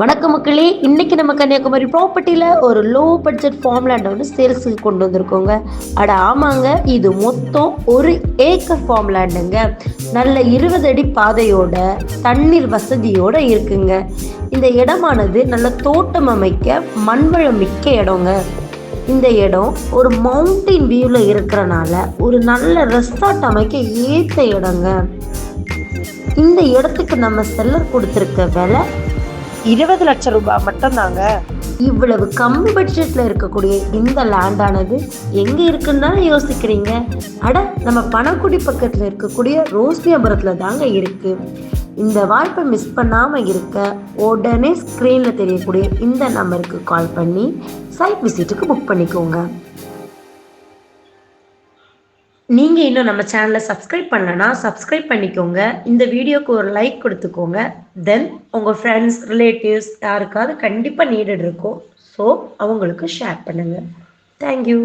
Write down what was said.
வணக்கம் மக்களே. இன்னைக்கு நம்ம கன்னியாகுமரி ப்ராப்பர்ட்டியில் ஒரு லோ பட்ஜெட் ஃபார்ம் லேண்ட் ஒன்று சேல்ஸுக்கு கொண்டு வந்திருக்கோங்க. அட ஆமாங்க இது மொத்தம் ஒரு ஏக்கர் ஃபார்ம் லேண்டுங்க நல்ல இருபது அடி பாதையோட தண்ணீர் வசதியோட இருக்குங்க. இந்த இடமானது நல்ல தோட்டம் அமைக்க மண்வளம் மிக்க இடங்க. இந்த இடம் ஒரு மவுண்டைன் வியூவில் இருக்கிறனால ஒரு நல்ல ரெஸ்டார்ட் அமைக்க ஏற்ற இடங்க. இந்த இடத்துக்கு நம்ம செல்லர் கொடுத்துருக்க விலை இருபது லட்சம் ரூபாய் மட்டும்தாங்க. இவ்வளவு கம்மி பட்ஜெட்ல இருக்கக்கூடிய இந்த லேண்டானது எங்க இருக்குன்னு தானே யோசிக்கிறீங்க? அட நம்ம பணக்குடி பக்கத்துல இருக்கக்கூடிய ரோஸ்மியாபுரத்துல தாங்க இருக்கு. இந்த வாய்ப்பை மிஸ் பண்ணாம இருக்க உடனே ஸ்க்ரீனில் தெரியக்கூடிய இந்த நம்பருக்கு கால் பண்ணி சைட் விசிட்டுக்கு புக் பண்ணிக்கோங்க. நீங்கள் இன்னும் நம்ம சேனலை சப்ஸ்கிரைப் பண்ணலன்னா சப்ஸ்கிரைப் பண்ணிக்கோங்க. இந்த வீடியோக்கு ஒரு லைக் கொடுத்துக்கோங்க. தென் உங்கள் ஃப்ரெண்ட்ஸ் ரிலேட்டிவ்ஸ் யாருக்காவது கண்டிப்பாக நீடட் இருக்கும். ஸோ அவங்களுக்கு ஷேர் பண்ணுங்கள் தேங்க்யூ